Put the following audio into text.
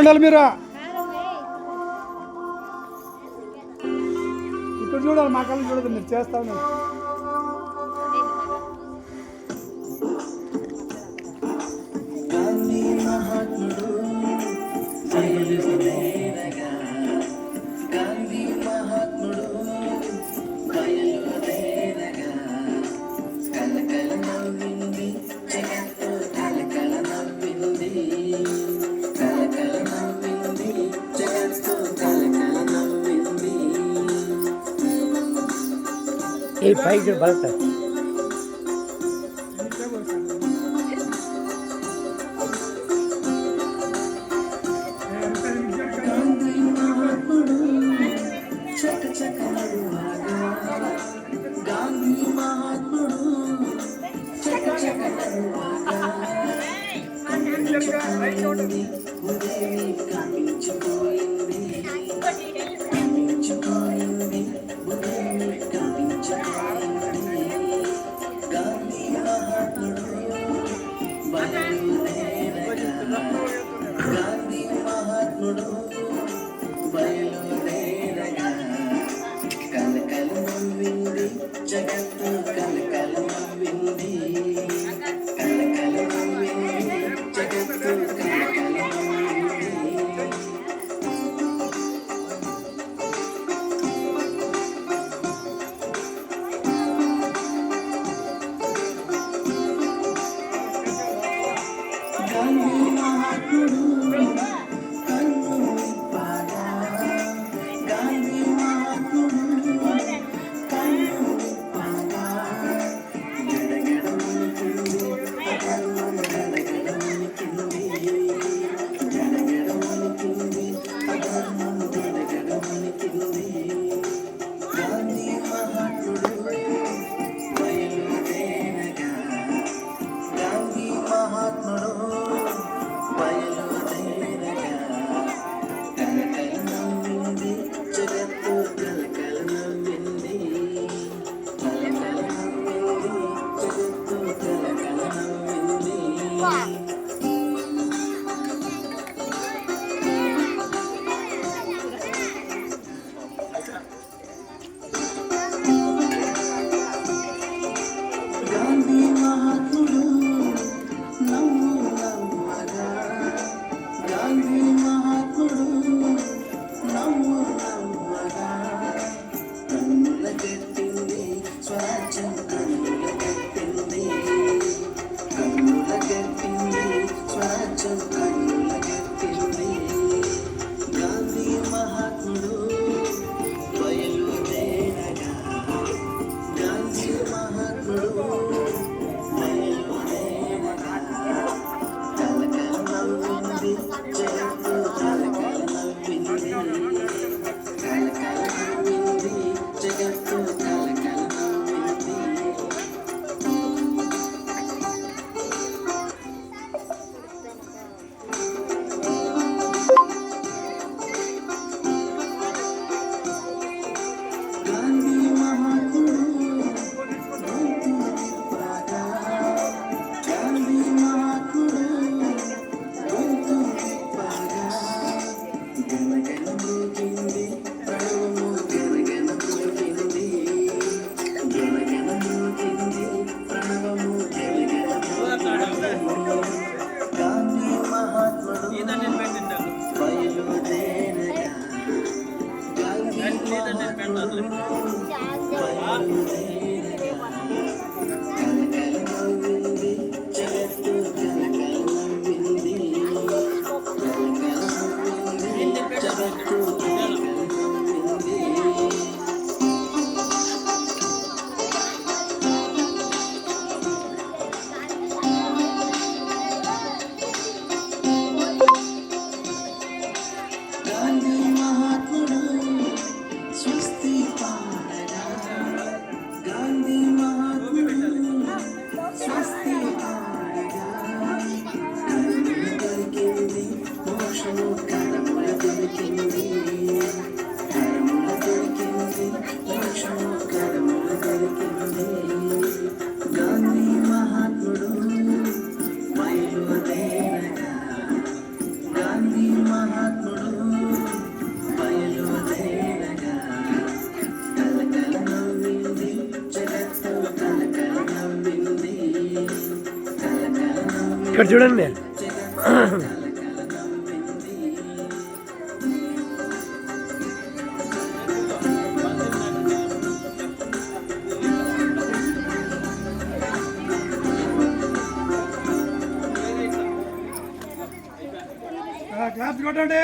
ఉండాలి మీరు? ఇక్కడ చూడాలి మా కళ్ళు చూడదు మీరు చేస్తాను এই পাইকের ভালটা Yeah. 真的太我们的 ఇక్కడ చూడండి. క్లాప్స్ కొట్టండి.